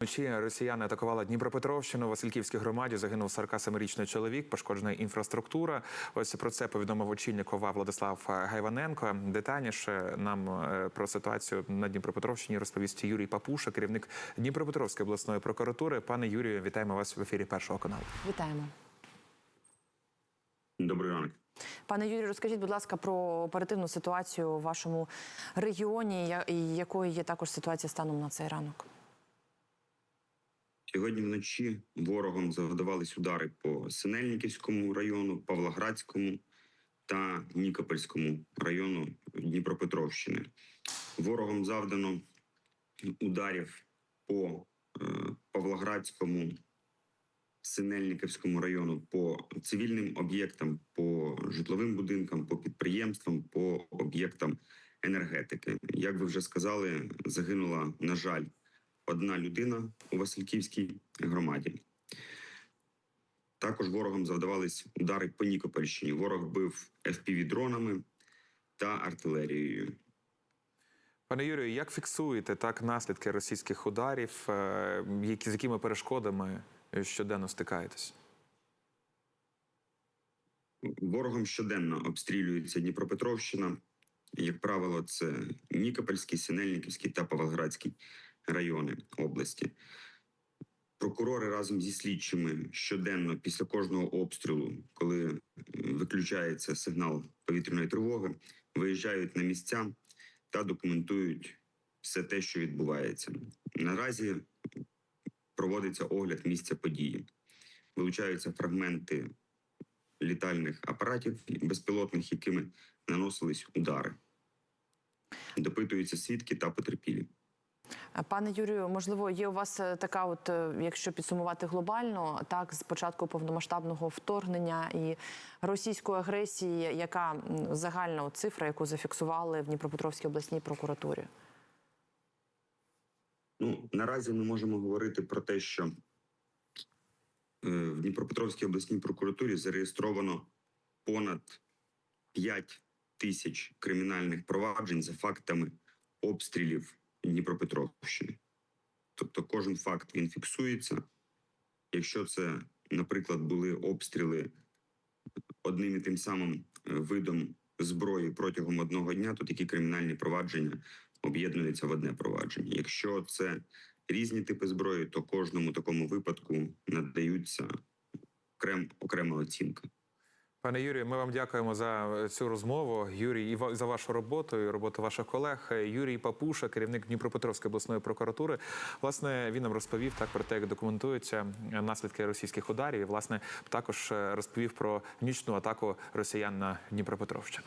Вночі росіяни атакували Дніпропетровщину. У Васильківській громаді загинув 47-річний чоловік, пошкоджена інфраструктура. Ось про це повідомив очільник ОВА Владислав Гайваненко. Детальніше нам е, про ситуацію на Дніпропетровщині розповість Юрій Папуша, керівник Дніпропетровської обласної прокуратури. Пане Юрію, вітаємо вас в ефірі першого каналу. Вітаємо. Добрий ранок. Пане Юрію, розкажіть, будь ласка, про оперативну ситуацію у вашому регіоні, я- і якою є також ситуація станом на цей ранок. Сьогодні вночі ворогом завдавались удари по Синельниківському району, Павлоградському та Нікопольському району Дніпропетровщини. Ворогом завдано ударів по е, Павлоградському, Синельниківському району по цивільним об'єктам, по житловим будинкам, по підприємствам, по об'єктам енергетики. Як ви вже сказали, загинула, на жаль, одна людина у Васильківській громаді. Також ворогом завдавались удари по Нікопольщині. Ворог бив FPV-дронами та артилерією. Пане Юрію, як фіксуєте так наслідки російських ударів? Е, Які з якими перешкодами щоденно стикаєтесь? Ворогом щоденно обстрілюється Дніпропетровщина. Як правило, це Нікопольський, Синельниківський та Павлоградський райони області. Прокурори разом зі слідчими щоденно після кожного обстрілу, коли е, виключається сигнал повітряної тривоги, виїжджають на місця та документують все те, що відбувається. Наразі проводиться огляд місця події. Вилучаються фрагменти літальних апаратів безпілотних, якими наносились удари. Допитуються свідки та потерпілі. Е, Пане Юрію, можливо, є у вас е, така, от е, якщо підсумувати глобально, так з початку повномасштабного вторгнення і російської агресії, яка загальна от цифра, яку зафіксували в Дніпропетровській обласній прокуратурі? Ну наразі ми можемо говорити про те, що в Дніпропетровській обласній прокуратурі зареєстровано понад 5 тисяч кримінальних проваджень за фактами обстрілів Дніпропетровщини. Тобто, кожен факт він фіксується. Якщо це, наприклад, були обстріли одним і тим самим е, видом зброї протягом одного дня, то такі кримінальні провадження об'єднуються в одне провадження. Якщо це різні типи зброї, то кожному такому випадку надаються окрем, окрема оцінка. Пане Юрію, ми вам дякуємо за цю розмову. Юрій, і за вашу роботу і роботу ваших колег. Юрій Папуша, керівник Дніпропетровської обласної прокуратури. Власне, він нам розповів так про те, як документуються наслідки російських ударів. І власне також е, розповів про нічну атаку росіян на Дніпропетровщину.